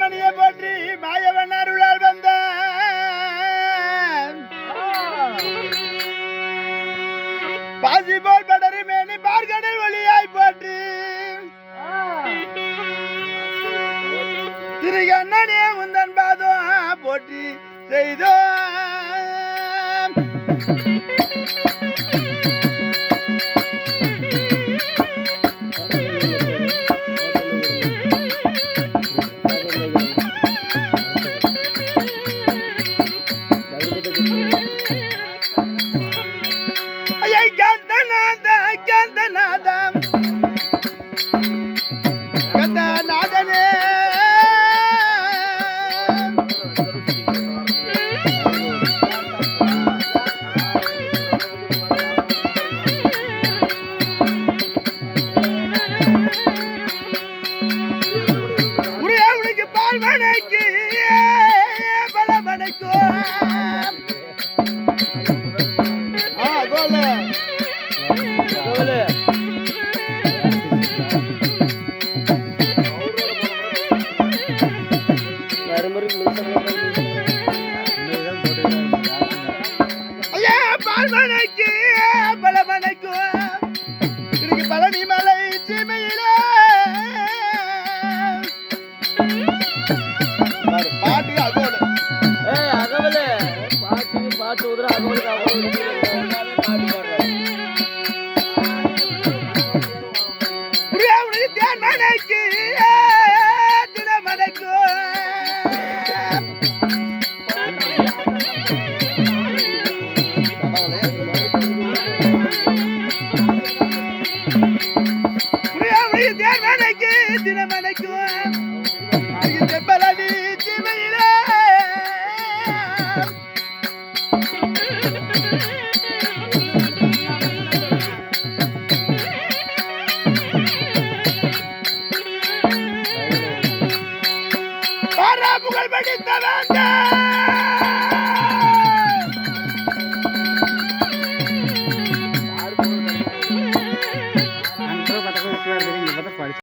மணியை போற்றி மாயவன் அருளால் வந்த. பாசி போல் படரு மேனி பார்கடல் ஒளியாய் போற்றி. திரு கண்ணனே உந்தன் பாதம் போற்றி செய்தோம். பால் மனைக்கு பல மனைக்கும் இன்னைக்கு பழனி மலை சீமையிலே மனைக்கு தினமனைக்கும் புரியாமலே தேர்வனைக்கு புகழ் படித்தவன்